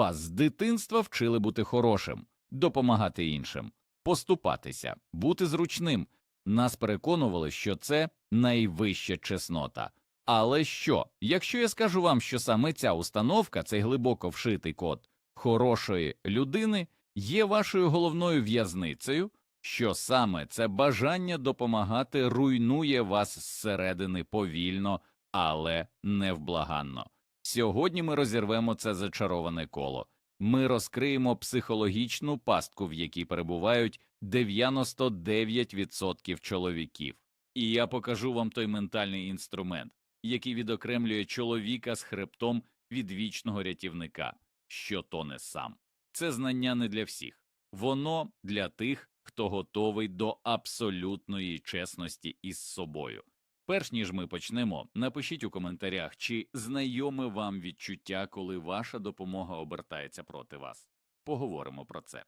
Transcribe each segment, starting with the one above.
Вас з дитинства вчили бути хорошим, допомагати іншим, поступатися, бути зручним. Нас переконували, що це найвища чеснота. Але що, якщо я скажу вам, що саме ця установка, цей глибоко вшитий код хорошої людини, є вашою головною в'язницею, що саме це бажання допомагати руйнує вас зсередини повільно, але невблаганно. Сьогодні ми розірвемо це зачароване коло. Ми розкриємо психологічну пастку, в якій перебувають 99% чоловіків. І я покажу вам той ментальний інструмент, який відокремлює чоловіка з хребтом від вічного рятівника, що тоне сам. Це знання не для всіх, воно для тих, хто готовий до абсолютної чесності із собою. Перш ніж ми почнемо, напишіть у коментарях, чи знайоме вам відчуття, коли ваша допомога обертається проти вас. Поговоримо про це.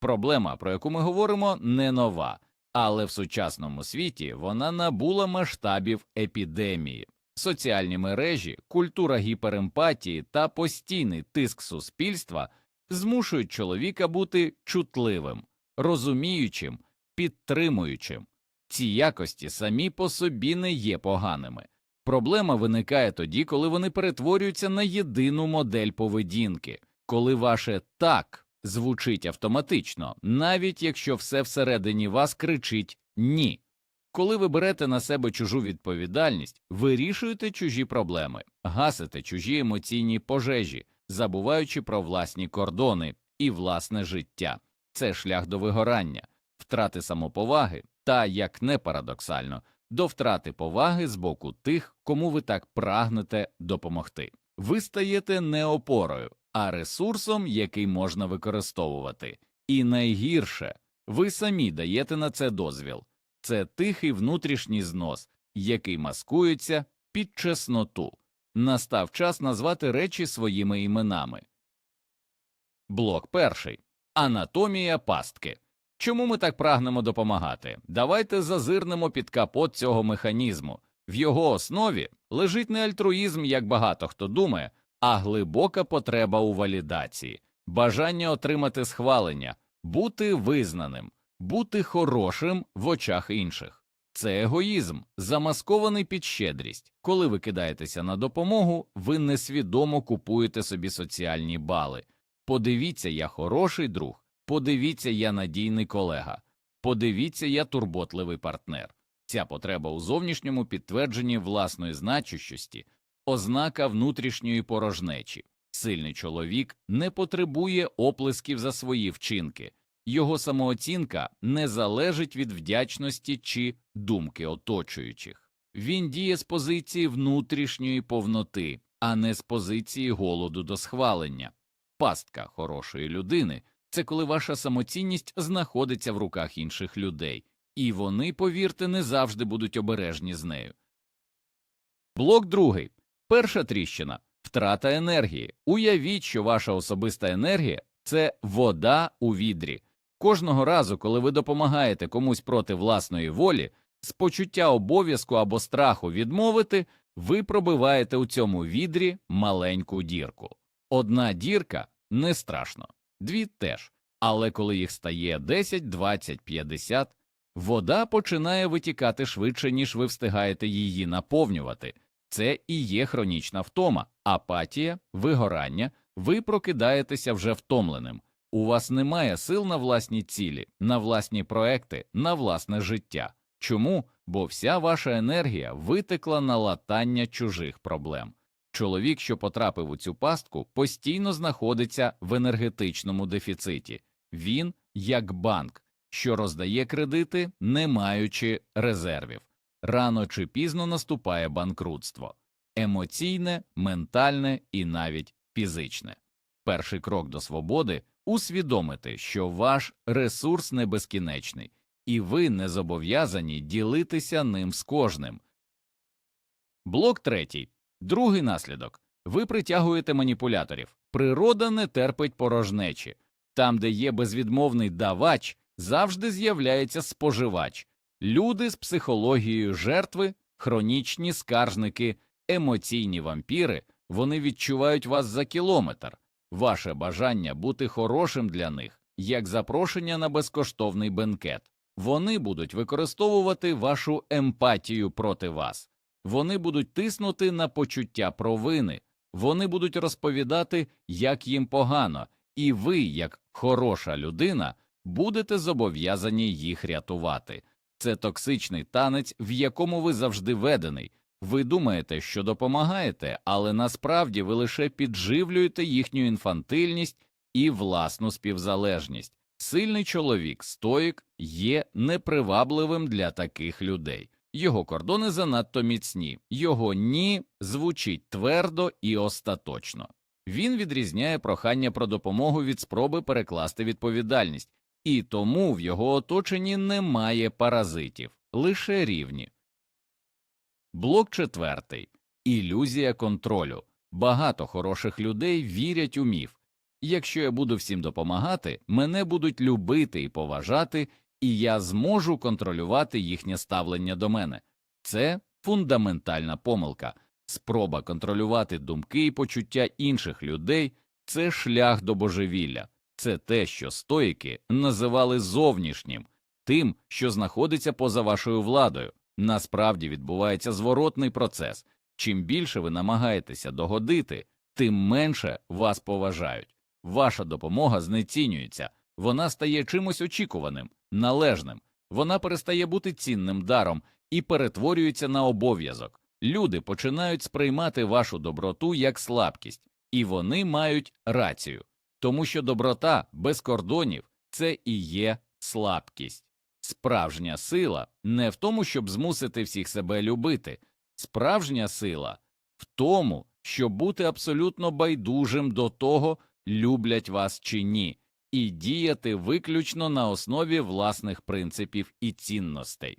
Проблема, про яку ми говоримо, не нова, але в сучасному світі вона набула масштабів епідемії. Соціальні мережі, культура гіперемпатії та постійний тиск суспільства змушують чоловіка бути чутливим, розуміючим, підтримуючим. Ці якості самі по собі не є поганими. Проблема виникає тоді, коли вони перетворюються на єдину модель поведінки, коли ваше так звучить автоматично, навіть якщо все всередині вас кричить ні. Коли ви берете на себе чужу відповідальність, вирішуєте чужі проблеми, гасите чужі емоційні пожежі, забуваючи про власні кордони і власне життя. Це шлях до вигорання, втрати самоповаги та, як не парадоксально, до втрати поваги з боку тих, кому ви так прагнете допомогти. Ви стаєте не опорою, а ресурсом, який можна використовувати. І найгірше, ви самі даєте на це дозвіл. Це тихий внутрішній знос, який маскується під чесноту. Настав час назвати речі своїми іменами. Блок перший Анатомія пастки. Чому ми так прагнемо допомагати? Давайте зазирнемо під капот цього механізму. В його основі лежить не альтруїзм, як багато хто думає, а глибока потреба у валідації, бажання отримати схвалення, бути визнаним, бути хорошим в очах інших. Це егоїзм, замаскований під щедрість. Коли ви кидаєтеся на допомогу, ви несвідомо купуєте собі соціальні бали. Подивіться, я хороший друг, подивіться, я надійний колега, подивіться, я турботливий партнер. Ця потреба у зовнішньому підтвердженні власної значущості, ознака внутрішньої порожнечі. Сильний чоловік не потребує оплесків за свої вчинки, його самооцінка не залежить від вдячності чи думки оточуючих. Він діє з позиції внутрішньої повноти, а не з позиції голоду до схвалення. Пастка хорошої людини це коли ваша самоцінність знаходиться в руках інших людей, і вони, повірте, не завжди будуть обережні з нею. Блок другий. Перша тріщина втрата енергії. Уявіть, що ваша особиста енергія це вода у відрі. Кожного разу, коли ви допомагаєте комусь проти власної волі, з почуття обов'язку або страху відмовити, ви пробиваєте у цьому відрі маленьку дірку. Одна дірка не страшно, дві теж, але коли їх стає 10, 20, 50, вода починає витікати швидше, ніж ви встигаєте її наповнювати. Це і є хронічна втома, апатія, вигорання, ви прокидаєтеся вже втомленим. У вас немає сил на власні цілі, на власні проекти, на власне життя. Чому? Бо вся ваша енергія витекла на латання чужих проблем. Чоловік, що потрапив у цю пастку, постійно знаходиться в енергетичному дефіциті. Він як банк, що роздає кредити, не маючи резервів. Рано чи пізно наступає банкрутство емоційне, ментальне і навіть фізичне. Перший крок до свободи усвідомити, що ваш ресурс не безкінечний, і ви не зобов'язані ділитися ним з кожним. Блок третій. Другий наслідок ви притягуєте маніпуляторів. Природа не терпить порожнечі. Там, де є безвідмовний давач, завжди з'являється споживач. Люди з психологією жертви, хронічні скаржники, емоційні вампіри вони відчувають вас за кілометр. Ваше бажання бути хорошим для них, як запрошення на безкоштовний бенкет. Вони будуть використовувати вашу емпатію проти вас. Вони будуть тиснути на почуття провини, вони будуть розповідати, як їм погано, і ви, як хороша людина, будете зобов'язані їх рятувати. Це токсичний танець, в якому ви завжди ведений. Ви думаєте, що допомагаєте, але насправді ви лише підживлюєте їхню інфантильність і власну співзалежність. Сильний чоловік, стоїк, є непривабливим для таких людей. Його кордони занадто міцні, його ні звучить твердо і остаточно. Він відрізняє прохання про допомогу від спроби перекласти відповідальність, і тому в його оточенні немає паразитів, лише рівні. Блок четвертий ілюзія контролю. Багато хороших людей вірять у міф. Якщо я буду всім допомагати, мене будуть любити і поважати, і я зможу контролювати їхнє ставлення до мене. Це фундаментальна помилка. Спроба контролювати думки і почуття інших людей це шлях до божевілля, це те, що стоїки називали зовнішнім, тим, що знаходиться поза вашою владою. Насправді відбувається зворотний процес. Чим більше ви намагаєтеся догодити, тим менше вас поважають. Ваша допомога знецінюється, вона стає чимось очікуваним, належним, вона перестає бути цінним даром і перетворюється на обов'язок. Люди починають сприймати вашу доброту як слабкість, і вони мають рацію, тому що доброта без кордонів це і є слабкість. Справжня сила не в тому, щоб змусити всіх себе любити, справжня сила в тому, щоб бути абсолютно байдужим до того, люблять вас чи ні, і діяти виключно на основі власних принципів і цінностей.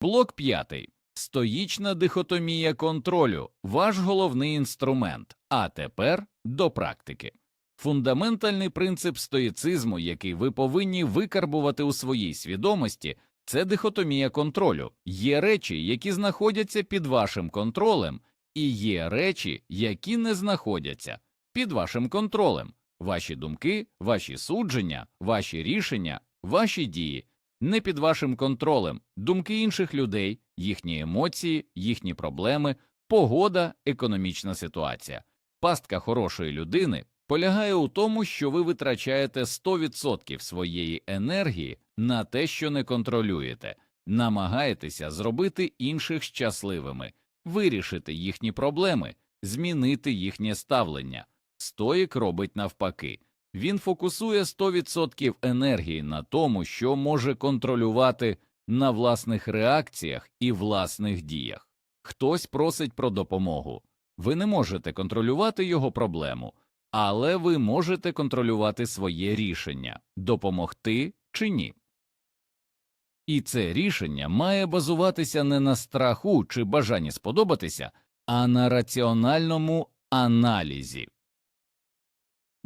Блок п'ятий. Стоїчна дихотомія контролю ваш головний інструмент. А тепер до практики. Фундаментальний принцип стоїцизму, який ви повинні викарбувати у своїй свідомості, це дихотомія контролю. Є речі, які знаходяться під вашим контролем, і є речі, які не знаходяться під вашим контролем. Ваші думки, ваші судження, ваші рішення, ваші дії не під вашим контролем, думки інших людей, їхні емоції, їхні проблеми, погода, економічна ситуація. Пастка хорошої людини полягає у тому, що ви витрачаєте 100% своєї енергії на те, що не контролюєте, намагаєтеся зробити інших щасливими, вирішити їхні проблеми, змінити їхнє ставлення. Стоїк робить навпаки. Він фокусує 100% енергії на тому, що може контролювати на власних реакціях і власних діях. Хтось просить про допомогу. Ви не можете контролювати його проблему, але ви можете контролювати своє рішення допомогти чи ні. І це рішення має базуватися не на страху чи бажанні сподобатися, а на раціональному аналізі.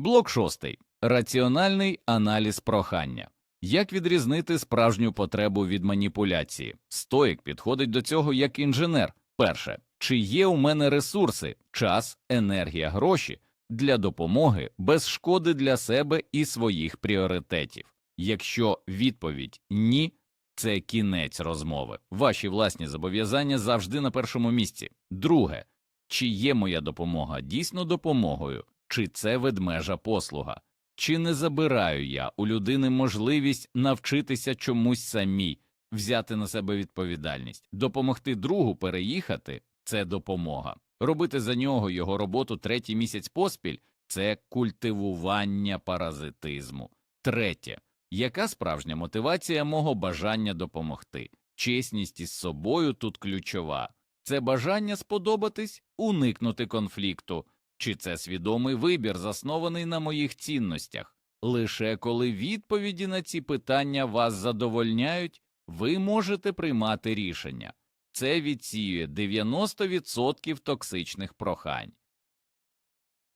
Блок шостий. Раціональний аналіз прохання. Як відрізнити справжню потребу від маніпуляції? Стоїк підходить до цього як інженер. Перше, чи є у мене ресурси, час, енергія, гроші для допомоги без шкоди для себе і своїх пріоритетів. Якщо відповідь ні, це кінець розмови. Ваші власні зобов'язання завжди на першому місці. Друге, чи є моя допомога дійсно допомогою, чи це ведмежа послуга? Чи не забираю я у людини можливість навчитися чомусь самій, взяти на себе відповідальність, допомогти другу переїхати це допомога. Робити за нього його роботу третій місяць поспіль це культивування паразитизму. Третє, яка справжня мотивація мого бажання допомогти? Чесність із собою тут ключова. Це бажання сподобатись, уникнути конфлікту, чи це свідомий вибір, заснований на моїх цінностях? Лише коли відповіді на ці питання вас задовольняють, ви можете приймати рішення. Це відсіює 90% токсичних прохань.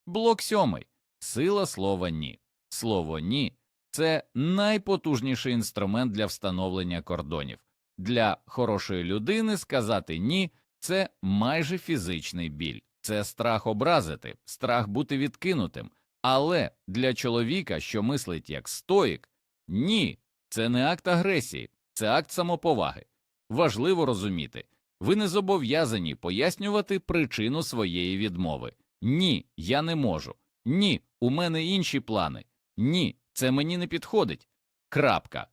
Блок сьомий. Сила слова ні. Слово ні це найпотужніший інструмент для встановлення кордонів. Для хорошої людини сказати ні це майже фізичний біль. Це страх образити, страх бути відкинутим. Але для чоловіка, що мислить як стоїк, ні, це не акт агресії, це акт самоповаги. Важливо розуміти, ви не зобов'язані пояснювати причину своєї відмови. Ні, я не можу. Ні, у мене інші плани. Ні, це мені не підходить. Крапка.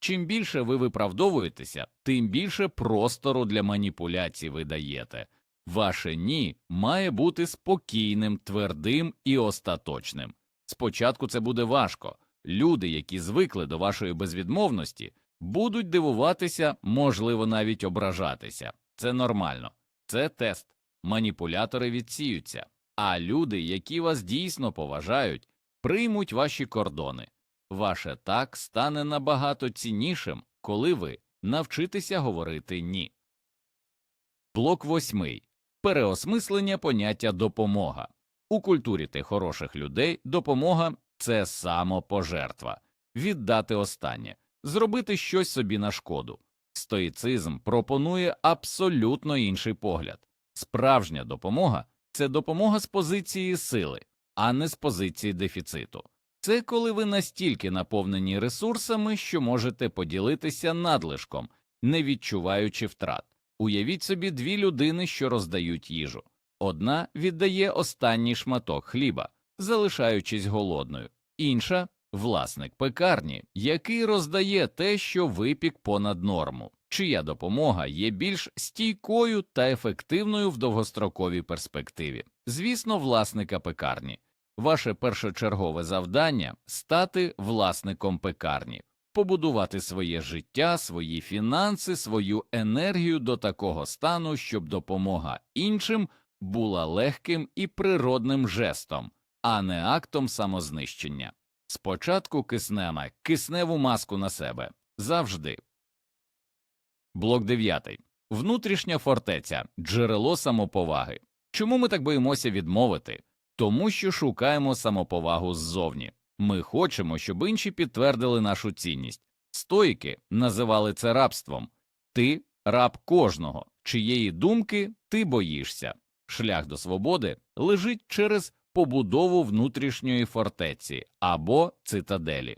Чим більше ви виправдовуєтеся, тим більше простору для маніпуляцій ви даєте. Ваше ні має бути спокійним, твердим і остаточним. Спочатку це буде важко. Люди, які звикли до вашої безвідмовності, будуть дивуватися, можливо, навіть ображатися. Це нормально, це тест. Маніпулятори відсіються, а люди, які вас дійсно поважають, приймуть ваші кордони. Ваше так стане набагато ціннішим, коли ви навчитеся говорити ні. Блок восьмий. Переосмислення поняття допомога. У культурі тих хороших людей допомога це самопожертва, віддати останнє, зробити щось собі на шкоду. Стоїцизм пропонує абсолютно інший погляд. Справжня допомога це допомога з позиції сили, а не з позиції дефіциту. Це коли ви настільки наповнені ресурсами, що можете поділитися надлишком, не відчуваючи втрат. Уявіть собі дві людини, що роздають їжу. Одна віддає останній шматок хліба, залишаючись голодною, інша власник пекарні, який роздає те, що випік понад норму, чия допомога є більш стійкою та ефективною в довгостроковій перспективі. Звісно, власника пекарні. Ваше першочергове завдання стати власником пекарні, побудувати своє життя, свої фінанси, свою енергію до такого стану, щоб допомога іншим була легким і природним жестом, а не актом самознищення. Спочатку киснемо кисневу маску на себе завжди. Блок 9. Внутрішня фортеця джерело самоповаги. Чому ми так боїмося відмовити? Тому що шукаємо самоповагу ззовні. Ми хочемо, щоб інші підтвердили нашу цінність. Стоїки називали це рабством. Ти раб кожного, чиєї думки ти боїшся. Шлях до свободи лежить через побудову внутрішньої фортеці або цитаделі.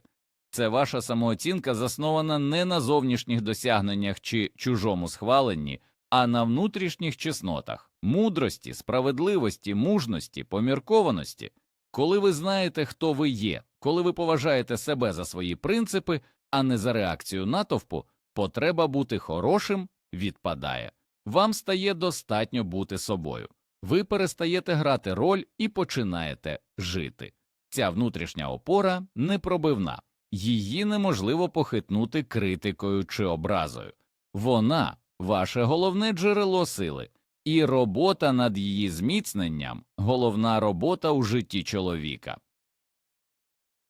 Це ваша самооцінка заснована не на зовнішніх досягненнях чи чужому схваленні, а на внутрішніх чеснотах, мудрості, справедливості, мужності, поміркованості. Коли ви знаєте, хто ви є, коли ви поважаєте себе за свої принципи, а не за реакцію натовпу, потреба бути хорошим відпадає. Вам стає достатньо бути собою. Ви перестаєте грати роль і починаєте жити. Ця внутрішня опора непробивна, її неможливо похитнути критикою чи образою. Вона ваше головне джерело сили, і робота над її зміцненням головна робота у житті чоловіка.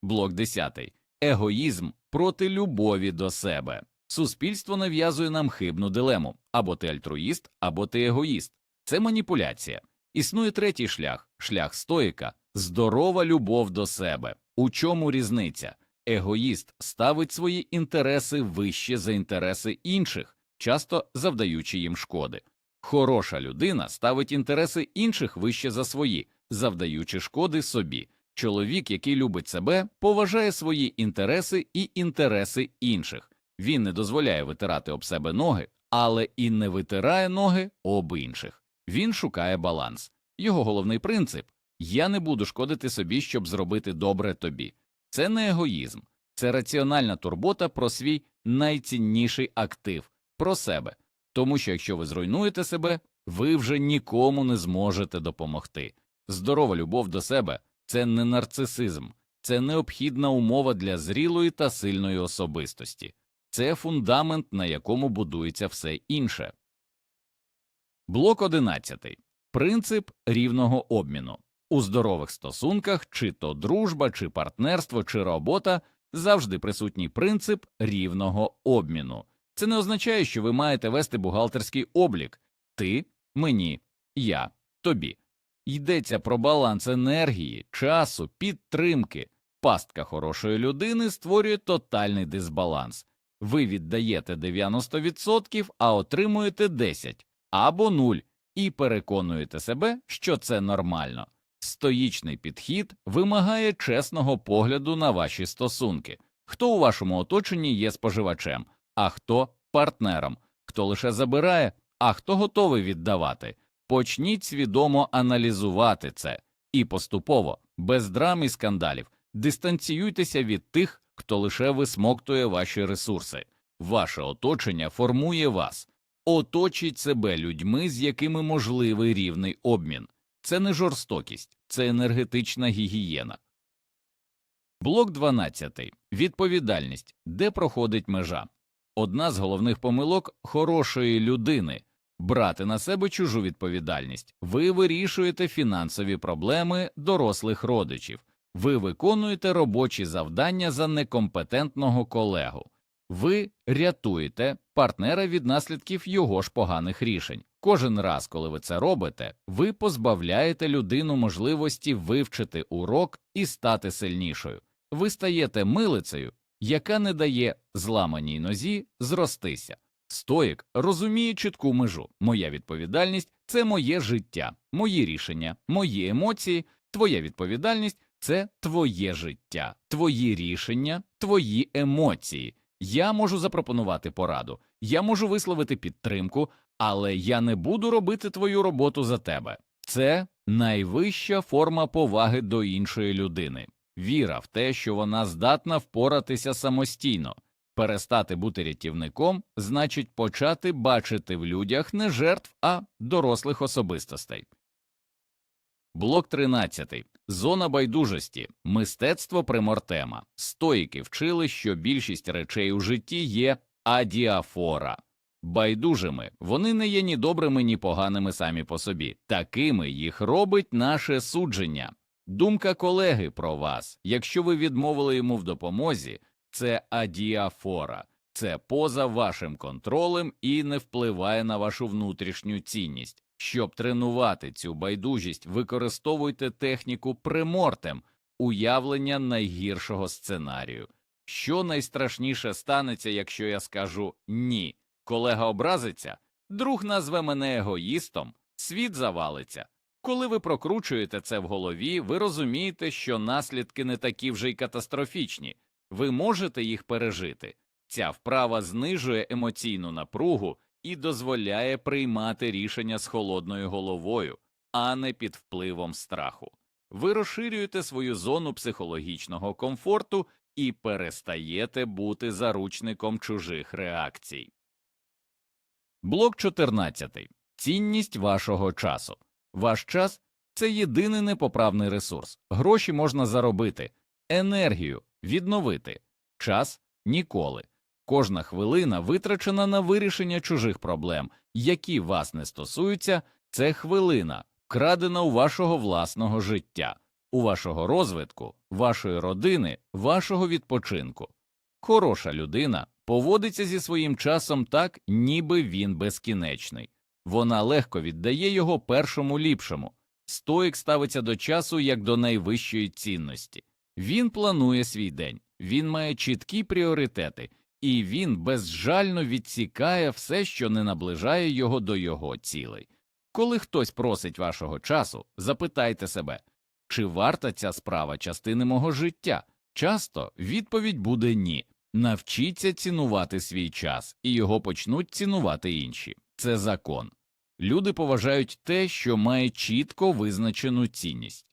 Блок 10. Егоїзм проти любові до себе. Суспільство нав'язує нам хибну дилему або ти альтруїст, або ти егоїст. Це маніпуляція. Існує третій шлях шлях стоїка, здорова любов до себе. У чому різниця? Егоїст ставить свої інтереси вище за інтереси інших, часто завдаючи їм шкоди. Хороша людина ставить інтереси інших вище за свої, завдаючи шкоди собі. Чоловік, який любить себе, поважає свої інтереси і інтереси інших. Він не дозволяє витирати об себе ноги, але і не витирає ноги об інших. Він шукає баланс. Його головний принцип я не буду шкодити собі, щоб зробити добре тобі. Це не егоїзм, це раціональна турбота про свій найцінніший актив про себе. Тому що якщо ви зруйнуєте себе, ви вже нікому не зможете допомогти. Здорова любов до себе це не нарцисизм, це необхідна умова для зрілої та сильної особистості, це фундамент, на якому будується все інше. Блок 11. Принцип рівного обміну. У здорових стосунках, чи то дружба, чи партнерство, чи робота завжди присутній принцип рівного обміну. Це не означає, що ви маєте вести бухгалтерський облік ти, мені, я, тобі. Йдеться про баланс енергії, часу, підтримки. Пастка хорошої людини створює тотальний дисбаланс. Ви віддаєте 90%, а отримуєте 10 або 0, і переконуєте себе, що це нормально. Стоїчний підхід вимагає чесного погляду на ваші стосунки. Хто у вашому оточенні є споживачем, а хто партнером, хто лише забирає, а хто готовий віддавати. Почніть свідомо аналізувати це і поступово, без драм і скандалів, дистанціюйтеся від тих, хто лише висмоктує ваші ресурси. Ваше оточення формує вас. Оточіть себе людьми, з якими можливий рівний обмін. Це не жорстокість, це енергетична гігієна. Блок 12. Відповідальність. Де проходить межа? Одна з головних помилок хорошої людини брати на себе чужу відповідальність. Ви вирішуєте фінансові проблеми дорослих родичів, ви виконуєте робочі завдання за некомпетентного колегу, ви рятуєте партнера від наслідків його ж поганих рішень. Кожен раз, коли ви це робите, ви позбавляєте людину можливості вивчити урок і стати сильнішою. Ви стаєте милицею, яка не дає зламаній нозі зростися. Стоїк розуміє чітку межу. Моя відповідальність це моє життя, мої рішення, мої емоції. Твоя відповідальність це твоє життя, твої рішення, твої емоції. Я можу запропонувати пораду, я можу висловити підтримку, але я не буду робити твою роботу за тебе. Це найвища форма поваги до іншої людини. Віра в те, що вона здатна впоратися самостійно. Перестати бути рятівником значить почати бачити в людях не жертв, а дорослих особистостей. Блок 13. Зона байдужості. Мистецтво примортема. Стоїки вчили, що більшість речей у житті є адіафора. Байдужими вони не є ні добрими, ні поганими самі по собі. Такими їх робить наше судження. Думка колеги про вас, якщо ви відмовили йому в допомозі, це адіафора, це поза вашим контролем і не впливає на вашу внутрішню цінність. Щоб тренувати цю байдужість, використовуйте техніку примортем, уявлення найгіршого сценарію. Що найстрашніше станеться, якщо я скажу ні? Колега образиться, друг назве мене егоїстом, світ завалиться. Коли ви прокручуєте це в голові, ви розумієте, що наслідки не такі вже й катастрофічні, ви можете їх пережити. Ця вправа знижує емоційну напругу і дозволяє приймати рішення з холодною головою, а не під впливом страху. Ви розширюєте свою зону психологічного комфорту і перестаєте бути заручником чужих реакцій. Блок 14. Цінність вашого часу. Ваш час це єдиний непоправний ресурс. Гроші можна заробити, енергію відновити, час ніколи. Кожна хвилина витрачена на вирішення чужих проблем, які вас не стосуються, це хвилина, вкрадена у вашого власного життя, у вашого розвитку, вашої родини, вашого відпочинку. Хороша людина поводиться зі своїм часом так, ніби він безкінечний. Вона легко віддає його першому ліпшому. Стоїк ставиться до часу як до найвищої цінності. Він планує свій день, він має чіткі пріоритети, і він безжально відсікає все, що не наближає його до його цілей. Коли хтось просить вашого часу, запитайте себе, чи варта ця справа частини мого життя? Часто відповідь буде ні. Навчіться цінувати свій час, і його почнуть цінувати інші. Це закон. Люди поважають те, що має чітко визначену цінність.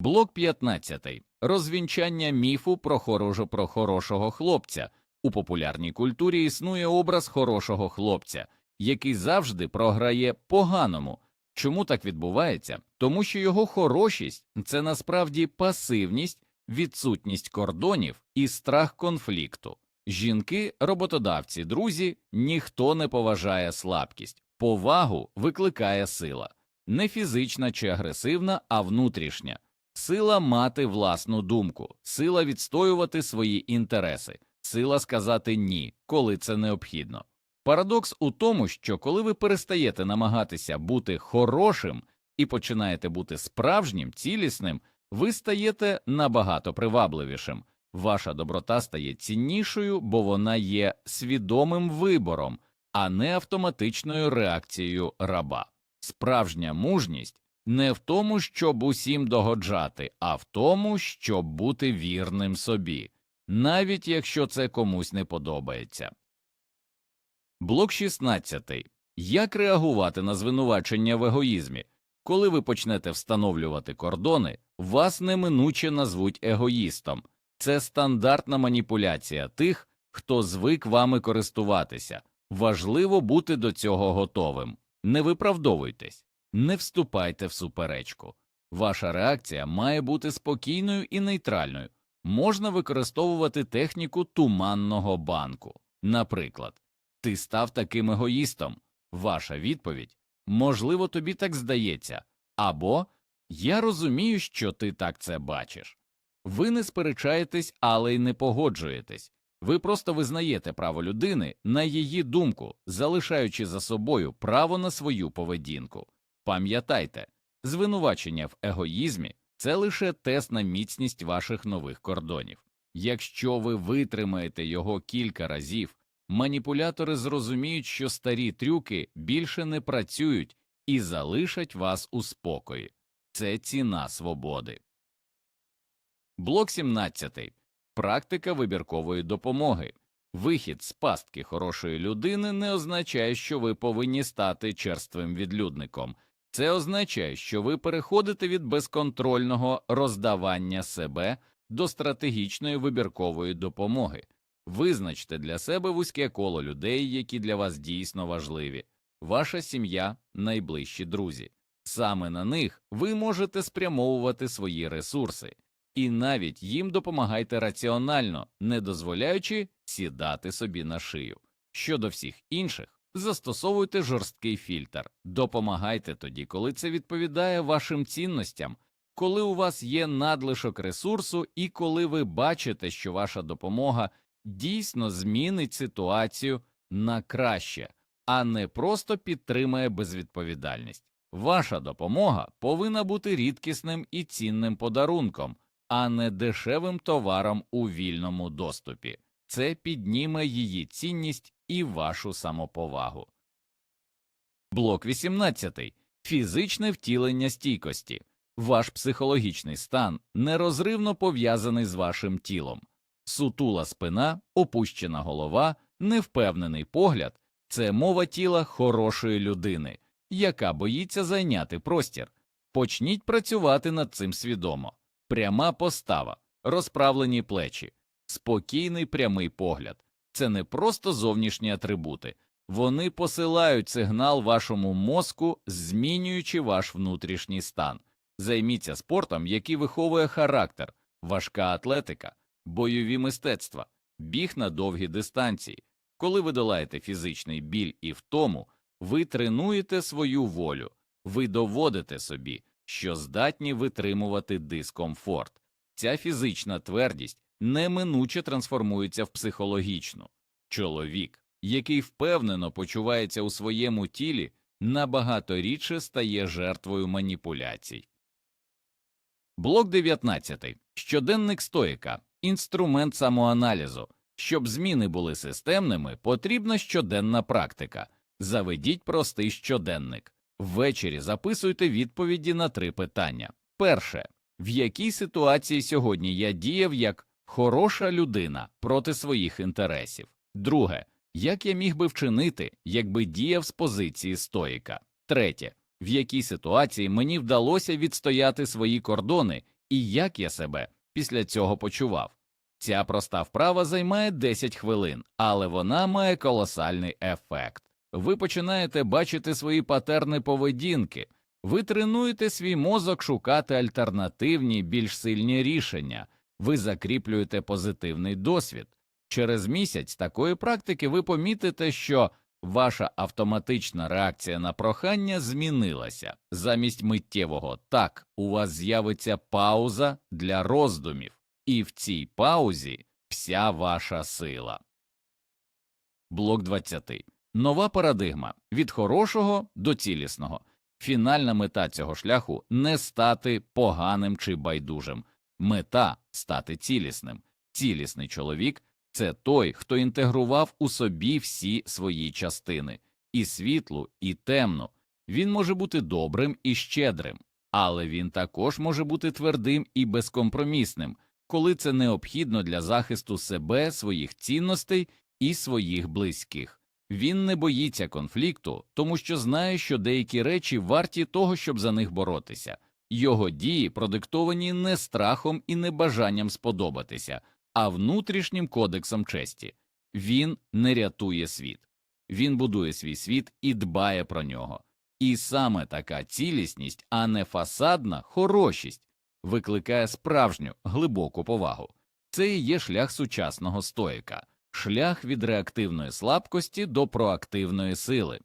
Блок 15. Розвінчання міфу про хорошо про хорошого хлопця. У популярній культурі існує образ хорошого хлопця, який завжди програє поганому. Чому так відбувається? Тому що його хорошість це насправді пасивність, відсутність кордонів і страх конфлікту. Жінки, роботодавці, друзі, ніхто не поважає слабкість, повагу викликає сила, не фізична чи агресивна, а внутрішня. Сила мати власну думку, сила відстоювати свої інтереси, сила сказати ні, коли це необхідно. Парадокс у тому, що коли ви перестаєте намагатися бути хорошим і починаєте бути справжнім, цілісним, ви стаєте набагато привабливішим. Ваша доброта стає ціннішою, бо вона є свідомим вибором, а не автоматичною реакцією раба. Справжня мужність не в тому, щоб усім догоджати, а в тому, щоб бути вірним собі, навіть якщо це комусь не подобається. Блок 16. Як реагувати на звинувачення в егоїзмі? Коли ви почнете встановлювати кордони, вас неминуче назвуть егоїстом. Це стандартна маніпуляція тих, хто звик вами користуватися. Важливо бути до цього готовим. Не виправдовуйтесь, не вступайте в суперечку. Ваша реакція має бути спокійною і нейтральною. Можна використовувати техніку туманного банку. Наприклад, ти став таким егоїстом. Ваша відповідь можливо, тобі так здається, або я розумію, що ти так це бачиш. Ви не сперечаєтесь, але й не погоджуєтесь. Ви просто визнаєте право людини на її думку, залишаючи за собою право на свою поведінку. Пам'ятайте, звинувачення в егоїзмі це лише тест на міцність ваших нових кордонів. Якщо ви витримаєте його кілька разів, маніпулятори зрозуміють, що старі трюки більше не працюють і залишать вас у спокої. Це ціна свободи. Блок 17. Практика вибіркової допомоги. Вихід з пастки хорошої людини не означає, що ви повинні стати черствим відлюдником. Це означає, що ви переходите від безконтрольного роздавання себе до стратегічної вибіркової допомоги. Визначте для себе вузьке коло людей, які для вас дійсно важливі, ваша сім'я, найближчі друзі. Саме на них ви можете спрямовувати свої ресурси, і навіть їм допомагайте раціонально, не дозволяючи сідати собі на шию. Щодо всіх інших, застосовуйте жорсткий фільтр, допомагайте тоді, коли це відповідає вашим цінностям, коли у вас є надлишок ресурсу і коли ви бачите, що ваша допомога дійсно змінить ситуацію на краще, а не просто підтримає безвідповідальність. Ваша допомога повинна бути рідкісним і цінним подарунком, а не дешевим товаром у вільному доступі. Це підніме її цінність і вашу самоповагу. Блок 18. Фізичне втілення стійкості. Ваш психологічний стан нерозривно пов'язаний з вашим тілом. Сутула спина, опущена голова, невпевнений погляд це мова тіла хорошої людини, яка боїться зайняти простір. Почніть працювати над цим свідомо. Пряма постава, розправлені плечі, спокійний прямий погляд це не просто зовнішні атрибути, вони посилають сигнал вашому мозку, змінюючи ваш внутрішній стан. Займіться спортом, який виховує характер, важка атлетика, бойові мистецтва, біг на довгі дистанції. Коли ви долаєте фізичний біль і втому, ви тренуєте свою волю, ви доводите собі, що здатні витримувати дискомфорт. Ця фізична твердість неминуче трансформується в психологічну. Чоловік, який впевнено почувається у своєму тілі, набагато рідше стає жертвою маніпуляцій. Блок 19. Щоденник стоїка. Інструмент самоаналізу. Щоб зміни були системними, потрібна щоденна практика. Заведіть простий щоденник. Ввечері записуйте відповіді на три питання. Перше. В якій ситуації сьогодні я діяв як хороша людина проти своїх інтересів? Друге. Як я міг би вчинити, якби діяв з позиції стоїка? Третє. В якій ситуації мені вдалося відстояти свої кордони і як я себе після цього почував? Ця проста вправа займає 10 хвилин, але вона має колосальний ефект. Ви починаєте бачити свої патерни поведінки, ви тренуєте свій мозок шукати альтернативні, більш сильні рішення, ви закріплюєте позитивний досвід. Через місяць такої практики ви помітите, що ваша автоматична реакція на прохання змінилася. Замість миттєвого так у вас з'явиться пауза для роздумів, і в цій паузі вся ваша сила. Блок 20. Нова парадигма від хорошого до цілісного. Фінальна мета цього шляху не стати поганим чи байдужим, мета стати цілісним. Цілісний чоловік це той, хто інтегрував у собі всі свої частини і світлу, і темну. Він може бути добрим і щедрим, але він також може бути твердим і безкомпромісним, коли це необхідно для захисту себе, своїх цінностей і своїх близьких. Він не боїться конфлікту, тому що знає, що деякі речі варті того, щоб за них боротися. Його дії продиктовані не страхом і не бажанням сподобатися, а внутрішнім кодексом честі. Він не рятує світ, він будує свій світ і дбає про нього. І саме така цілісність, а не фасадна хорошість, викликає справжню глибоку повагу. Це і є шлях сучасного стоїка, шлях від реактивної слабкості до проактивної сили.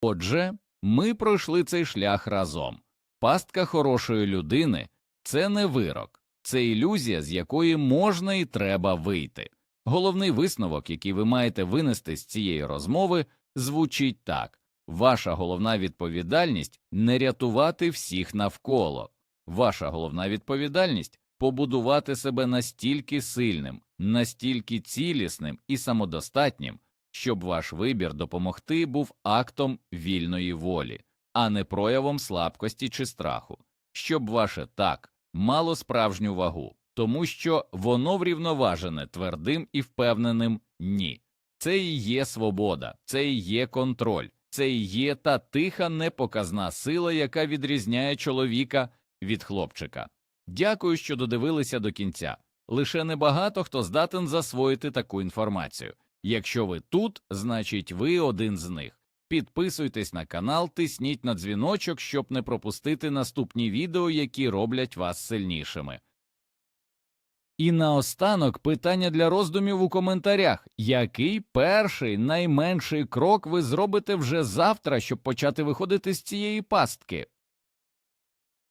Отже, ми пройшли цей шлях разом. Пастка хорошої людини це не вирок, це ілюзія, з якої можна і треба вийти. Головний висновок, який ви маєте винести з цієї розмови, звучить так. Ваша головна відповідальність не рятувати всіх навколо, ваша головна відповідальність побудувати себе настільки сильним, настільки цілісним і самодостатнім, щоб ваш вибір допомогти був актом вільної волі, а не проявом слабкості чи страху, щоб ваше так мало справжню вагу, тому що воно врівноважене твердим і впевненим ні. Це і є свобода, це і є контроль, це і є та тиха непоказна сила, яка відрізняє чоловіка від хлопчика. Дякую, що додивилися до кінця. Лише небагато хто здатен засвоїти таку інформацію. Якщо ви тут, значить ви один з них. Підписуйтесь на канал, тисніть на дзвіночок, щоб не пропустити наступні відео, які роблять вас сильнішими. І наостанок питання для роздумів у коментарях: який перший найменший крок ви зробите вже завтра, щоб почати виходити з цієї пастки?